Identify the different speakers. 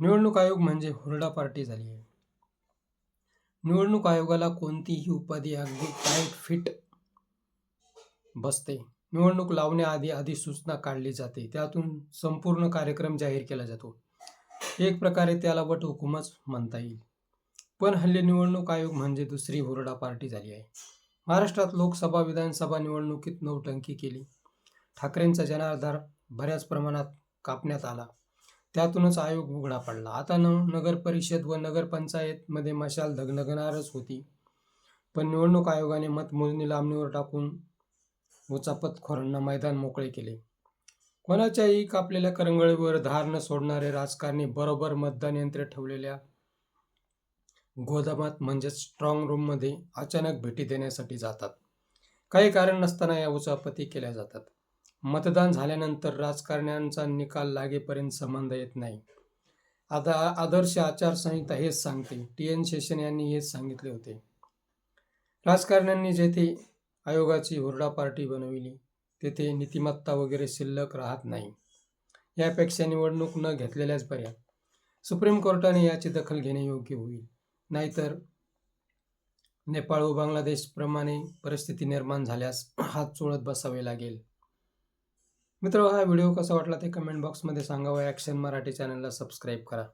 Speaker 1: निवडणूक आयोग म्हणजे हुरडा पार्टी झाली आहे. निवडणूक आयोगाला कोणतीही उपाधी अगदी टाईट फिट बसते. निवडणूक लावण्याआधी अधिसूचना काढली जाते. त्यातून संपूर्ण कार्यक्रम जाहीर केला जातो. एक प्रकारे त्याला वट हुकूमच म्हणता येईल. पण हल्ली निवडणूक आयोग म्हणजे दुसरी हुरडा पार्टी झाली आहे. महाराष्ट्रात लोकसभा विधानसभा निवडणुकीत नऊटंकी केली. ठाकरेंचा जनाधार बऱ्याच प्रमाणात कापण्यात आला. त्यातूनच आयोग उघडा पडला. आता न नगर परिषद व नगरपंचायतमध्ये मशाल धगधगणारच होती. पण निवडणूक आयोगाने मतमोजणी लांबणीवर टाकून उचापतखोरांना मैदान मोकळे केले. कोणाच्याही कापलेल्या करंगळीवर धार न सोडणारे राजकारणी बरोबर मतदान यंत्र ठेवलेल्या गोदामात म्हणजेच स्ट्रॉंग रूममध्ये अचानक भेटी देण्यासाठी जातात. काही कारण नसताना या उचापती केल्या जातात. मतदान झाल्यानंतर राजकारण्यांचा निकाल लागेपर्यंत संबंध येत नाही. आता आदर्श आचारसंहिता हेच सांगते. टी. एन. शेषन यांनी हेच सांगितले होते. राजकारण्यांनी जेथे आयोगाची हुरडा पार्टी बनविली तेथे नीतिमत्ता वगैरे शिल्लक राहत नाही. यापेक्षा निवडणूक न घेतलेल्याच पर्याय सुप्रीम कोर्टाने याची दखल घेणे योग्य होईल. नाहीतर नेपाळ व बांगलादेशप्रमाणे परिस्थिती निर्माण झाल्यास हात चोळत बसावे लागेल. मित्र हा व्हिडिओ कसा वाटला ते कमेंट बॉक्समध्ये सांगा व ॲक्शन मराठी चॅनलला सबस्क्राईब करा.